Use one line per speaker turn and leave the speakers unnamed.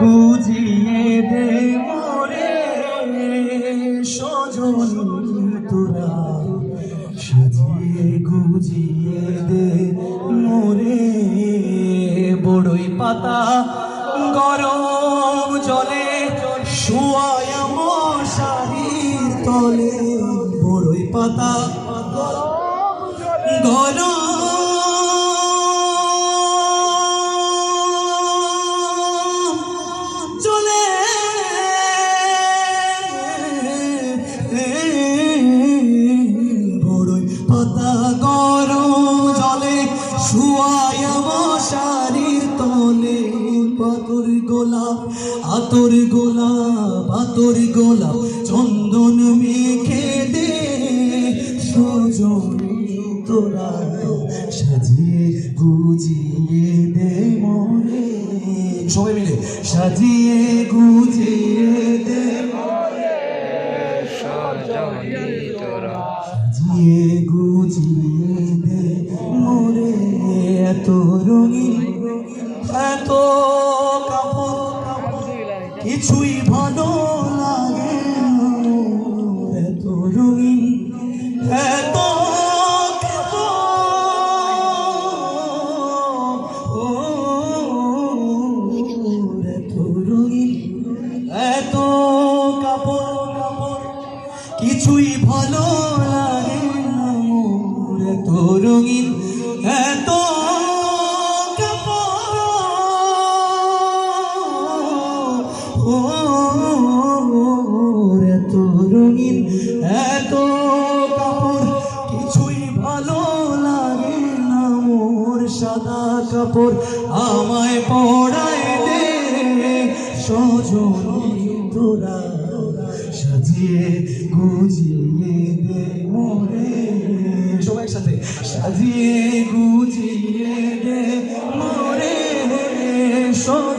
গুজিয়ে দে মোরে সজনী তোরা। সাজিয়ে, গুজিয়ে দে মোরে, বড়ই পাতা গরম জলে, শুয়ায় মশারির তলে, বড়ই পাতা গরম গোলাপ, আতর গোলাপ আতর গোলাপ, চন্দন মেখে দে। সজনী তোরা সাজিয়ে, গুজিয়ে দে মনে। সবাই মিলে সাজিয়ে, গুজিয়ে দে সাজিয়ে, গুজিয়ে এত রঙিন এত কাপড়, কিছুই ভালো লাগে। এত রঙিন এত এত কাপড়, কিছুই ভালো লাগে না এত রঙিন এত কাপড় আমায় পড়ায় দে। সজনী তোরা সাজিয়ে গুজিয়ে দে মোরে। সবাই সাথে সাজিয়ে গুজিয়ে দে মোরে। সজনী